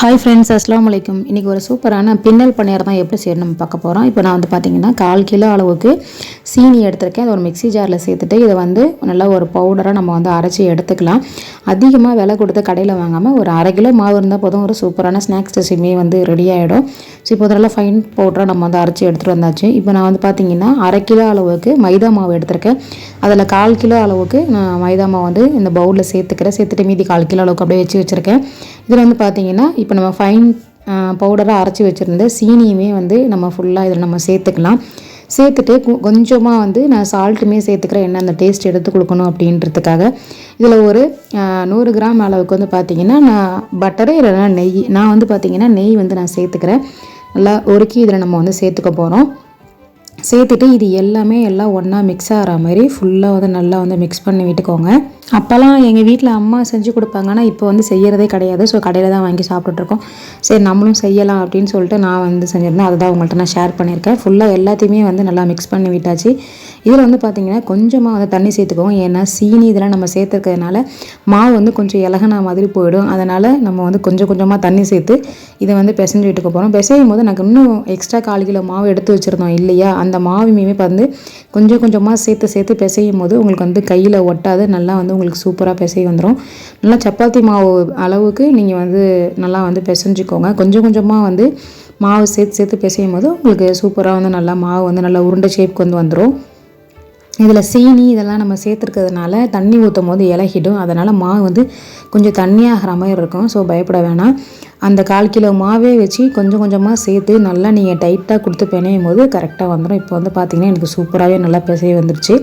Hi friends அஸ்லாம் வலைக்கும் இன்றைக்கி ஒரு சூப்பரான பின்னல் பணியார் தான் எப்படி செய்யணும் பார்க்க போகிறோம் இப்போ நான் வந்து பார்த்திங்கன்னா கால் கிலோ அளவுக்கு சீனி எடுத்திருக்கேன். அதை ஒரு மிக்சி ஜாரில் சேர்த்துட்டு இதை வந்து நல்லா ஒரு பவுடராக நம்ம வந்து அரைச்சி எடுத்துக்கலாம். அதிகமாக விலை கொடுத்து கடையில் வாங்காமல் ஒரு அரை கிலோ மாவு இருந்தால் போதும் ஒரு சூப்பரான ஸ்நாக்ஸ் ரெசிபி வந்து ரெடி ஆகிடும் ஸோ இப்போ நல்லா ஃபைன் பவுடராக நம்ம வந்து அரைச்சி எடுத்துகிட்டு வந்தாச்சு. இப்போ நான் வந்து பார்த்திங்கன்னா அரை கிலோ அளவுக்கு மைதா மாவு எடுத்திருக்கேன். அதில் கால் கிலோ அளவுக்கு நான் மைதா மாவு வந்து இந்த பவுலில் சேர்த்துக்கிறேன். சேர்த்துட்டு மீதி கால் கிலோ அளவுக்கு அப்படியே வச்சு வச்சுருக்கேன். இதில் வந்து பார்த்திங்கன்னா இப்போ நம்ம ஃபைன் பவுடராக அரைச்சி வச்சுருந்த சீனியுமே வந்து நம்ம ஃபுல்லாக இதில் நம்ம சேர்த்துக்கலாம். சேர்த்துட்டு கொஞ்சமாக வந்து நான் சால்ட்டுமே சேர்த்துக்கிறேன். என்ன அந்த டேஸ்ட் எடுத்து கொடுக்கணும் அப்படின்றதுக்காக. இதில் ஒரு நூறு கிராம் அளவுக்கு வந்து பார்த்திங்கன்னா நான் பட்டரு இல்லைனா நெய் நான் வந்து பார்த்திங்கன்னா நெய் வந்து நான் சேர்த்துக்கிறேன். நல்லா ஒருக்கி இதில் நம்ம வந்து சேர்த்துக்க போகிறோம் சேர்த்துட்டு இது எல்லாமே எல்லாம் ஒன்றா மிக்ஸ் ஆகிற மாதிரி ஃபுல்லாக வந்து நல்லா வந்து மிக்ஸ் பண்ணி விட்டுக்கோங்க. அப்போல்லாம் எங்கள் வீட்டில் அம்மா செஞ்சு கொடுப்பாங்க. ஆனால் இப்போ வந்து செய்கிறதே கிடையாது. ஸோ கடையில் தான் வாங்கி சாப்பிட்டுட்ருக்கோம். சரி நம்மளும் செய்யலாம் அப்படின்னு சொல்லிட்டு நான் வந்து செஞ்சுருந்தேன். அதுதான் உங்கள்கிட்ட நான் ஷேர் பண்ணியிருக்கேன். ஃபுல்லாக எல்லாத்தையுமே வந்து நல்லா மிக்ஸ் பண்ணி விட்டாச்சு. இதில் வந்து பார்த்திங்கன்னா கொஞ்சமாக வந்து தண்ணி சேர்த்துக்குவோம். ஏன்னா சீனி இதெல்லாம் நம்ம சேர்த்துருக்கிறதுனால மாவு வந்து கொஞ்சம் இலகனா மாதிரி போயிடும். அதனால் நம்ம வந்து கொஞ்சம் கொஞ்சமாக தண்ணி சேர்த்து இதை வந்து பிசைஞ்சு விட்டுக்க போகிறோம் பிசையும் போது எனக்கு இன்னும் எக்ஸ்ட்ரா கால் கிலோ மாவு எடுத்து வச்சுருந்தோம் இல்லையா? அந்த மாவுமே வந்து கொஞ்சம் கொஞ்சமாக சேர்த்து சேர்த்து பிசையும் போது உங்களுக்கு வந்து கையில் ஒட்டாது. நல்லா வந்து உங்களுக்கு சூப்பராக பிசை வந்துடும் நல்லா சப்பாத்தி மாவு அளவுக்கு நீங்கள் வந்து நல்லா வந்து பிசைஞ்சிக்கோங்க. கொஞ்சம் கொஞ்சமாக வந்து மாவு சேர்த்து சேர்த்து பிசையும் போது உங்களுக்கு சூப்பராக வந்து நல்லா மாவு வந்து நல்லா உருண்டை ஷேப்க்கு வந்து வந்துடும் இதில் சீனி இதெல்லாம் நம்ம சேர்த்துருக்கிறதுனால தண்ணி ஊற்றும் போது இலகிடும். அதனால் மாவு வந்து கொஞ்சம் தண்ணியாகிற மாதிரி இருக்கும். ஸோ பயப்பட வேணாம். அந்த கால் கிலோ மாவே வச்சு கொஞ்சம் கொஞ்சமாக சேர்த்து நல்லா நீங்கள் டைட்டாக கொடுத்து பிணையும் போது கரெக்டாக வந்துடும் இப்போ வந்து பார்த்திங்கன்னா எனக்கு சூப்பராகவே நல்லா பிசைய வந்துருச்சு.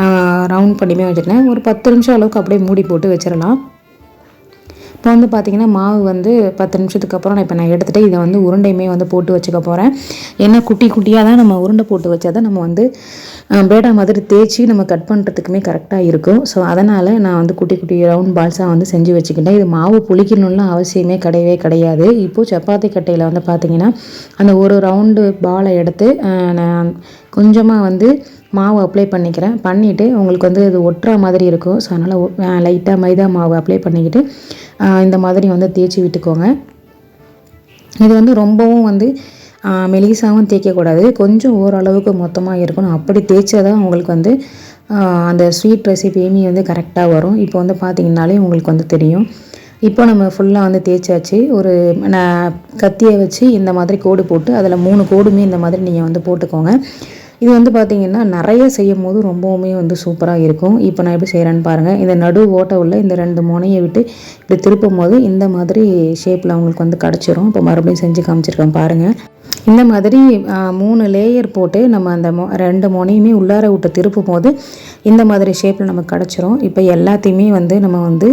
நான் ரவுண்ட் பண்ணியுமே வச்சுருக்கேன். ஒரு பத்து நிமிஷம் அளவுக்கு அப்படியே மூடி போட்டு வச்சிடலாம் இப்போ வந்து பார்த்திங்கன்னா மாவு வந்து பத்து நிமிஷத்துக்கு அப்புறம் நான் இப்போ நான் எடுத்துகிட்டு இதை வந்து உருண்டையுமே வந்து போட்டு வச்சுக்க போகிறேன் ஏன்னா குட்டி குட்டியாக தான் நம்ம உருண்டை போட்டு வச்சா தான் நம்ம வந்து பேடா மாதிரி தேய்ச்சி நம்ம கட் பண்ணுறதுக்குமே கரெக்டாக இருக்கும். ஸோ அதனால் நான் வந்து குட்டி குட்டி ரவுண்ட் பால்ஸாக வந்து செஞ்சு வச்சுக்கிட்டேன். இது மாவு புளிக்கணும்லாம் அவசியமே கிடையவே கிடையாது. இப்போது சப்பாத்தி கட்டையில் வந்து பார்த்திங்கன்னா அந்த ஒரு ரவுண்டு பாலை எடுத்து நான் கொஞ்சமாக வந்து மாவு அப்ளை பண்ணிக்கிறேன். பண்ணிவிட்டு உங்களுக்கு வந்து இது ஒட்டுற மாதிரி இருக்கும். ஸோ அதனால் லைட்டாக மைதா மாவு அப்ளை பண்ணிக்கிட்டு இந்த மாதிரி வந்து தேய்ச்சி விட்டுக்கோங்க. இது வந்து ரொம்பவும் வந்து மெலிசாவும் தேய்க்கக்கூடாது. கொஞ்சம் ஓரளவுக்கு மொத்தமாக இருக்கணும். அப்படி தேய்ச்சா தான் உங்களுக்கு வந்து அந்த ஸ்வீட் ரெசிபியுமே வந்து கரெக்டாக வரும். இப்போ வந்து பார்த்திங்கனாலே உங்களுக்கு வந்து தெரியும். இப்போ நம்ம ஃபுல்லாக வந்து தேய்ச்சாச்சு. ஒரு நான் கத்தியை வச்சு இந்த மாதிரி கோடு போட்டு அதில் மூணு கோடுமே இந்த மாதிரி நீங்கள் வந்து போட்டுக்கோங்க. இது வந்து பார்த்திங்கன்னா நிறைய செய்யும் போது ரொம்பவுமே வந்து சூப்பராக இருக்கும். இப்போ நான் எப்படி செய்கிறேன்னு பாருங்கள் இந்த நடு ஓட்ட உள்ள இந்த ரெண்டு முனையை விட்டு இப்படி திருப்பும் போது இந்த மாதிரி ஷேப்பில் அவங்களுக்கு வந்து கிடச்சிரும். இப்போ மறுபடியும் செஞ்சு காமிச்சிருக்கேன் பாருங்கள் இந்த மாதிரி மூணு லேயர் போட்டு நம்ம அந்த மொ ரெண்டு முனையுமே உள்ளார விட்டு திருப்பும் போது இந்த மாதிரி ஷேப்பில் நமக்கு கிடச்சிரும். இப்போ எல்லாத்தையுமே வந்து நம்ம வந்து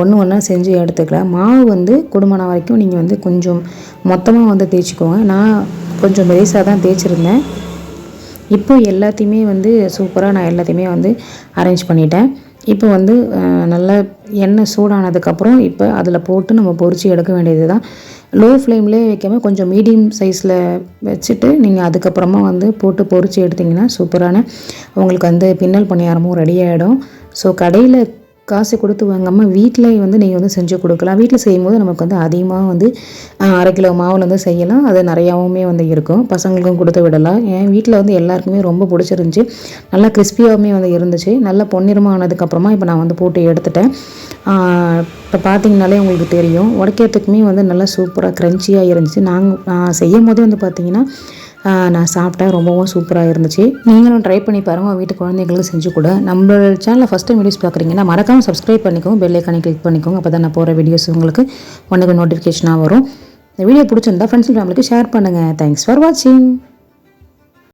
ஒன்று ஒன்றா செஞ்சு எடுத்துக்கலாம். மாவு வந்து குடும்பம் வரைக்கும் நீங்கள் வந்து கொஞ்சம் மொத்தமாக வந்து தேய்ச்சிக்கோங்க. நான் கொஞ்சம் மெரிசாக தான் தேய்ச்சிருந்தேன். இப்போ எல்லாத்தையுமே வந்து சூப்பராக நான் எல்லாத்தையுமே வந்து அரேஞ்ச் பண்ணிட்டேன். இப்போ வந்து நல்லா எண்ணெய் சூடானதுக்கப்புறம் இப்போ அதில் போட்டு நம்ம பொறிச்சு எடுக்க வேண்டியது தான் லோ ஃப்ளேம்லேயே வைக்காமல் கொஞ்சம் மீடியம் சைஸில் வச்சுட்டு நீங்கள் அதுக்கப்புறமா வந்து போட்டு பொறிச்சு எடுத்திங்கன்னா சூப்பரான உங்களுக்கு வந்து பின்னல் பணியாரமும் ரெடி ஆகிடும் ஸோ கடையில் காசு கொடுத்து வாங்காமல் வீட்டில் வந்து நீங்கள் வந்து செஞ்சு கொடுக்கலாம். வீட்டில் செய்யும்போது நமக்கு வந்து அதிகமாக வந்து அரை கிலோ மாவில் வந்து செய்யலாம். அது நிறையாவுமே வந்து இருக்கும். பசங்களுக்கும் கொடுத்து விடலாம். என் வீட்டில் வந்து எல்லாருக்குமே ரொம்ப பிடிச்சிருந்துச்சி. நல்லா கிறிஸ்பியாகவுமே வந்து இருந்துச்சு. நல்லா பொன்னிறமாக ஆனதுக்கப்புறமா இப்போ நான் வந்து போட்டு எடுத்துட்டேன். இப்போ பார்த்தீங்கனாலே உங்களுக்கு தெரியும். உடைக்கிறதுக்குமே வந்து நல்லா சூப்பராக க்ரன்ச்சியாக இருந்துச்சு. நாங்கள் நான் செய்யும் போதே வந்து பார்த்தீங்கன்னா நான் சாப்பிட்டேன். ரொம்பவும் சூப்பராக இருந்துச்சு. நீங்களும் ட்ரை பண்ணி பாருங்கள் வீட்டு குழந்தைங்களுக்கு செஞ்சு கூட. நம்ம சேனலில் ஃபஸ்ட் டைம் வீடியோஸ் பார்க்குறீங்கன்னா மறக்காமல் சப்ஸ்கிரைப் பண்ணிக்கோங்க. பெல் ஐக்கானே கிளிக் பண்ணிக்கோங்க. அப்போ தான் நான் போகிற வீடியோஸ் உங்களுக்கு ஒன்றுக்கு நோட்டிஃபிகேஷனாக வரும். இந்த வீடியோ பிடிச்சிருந்தா ஃப்ரெண்ட்ஸ் ஃபேமிலிக்கு ஷேர் பண்ணுங்கள் தேங்க்ஸ் ஃபார் வாட்சிங்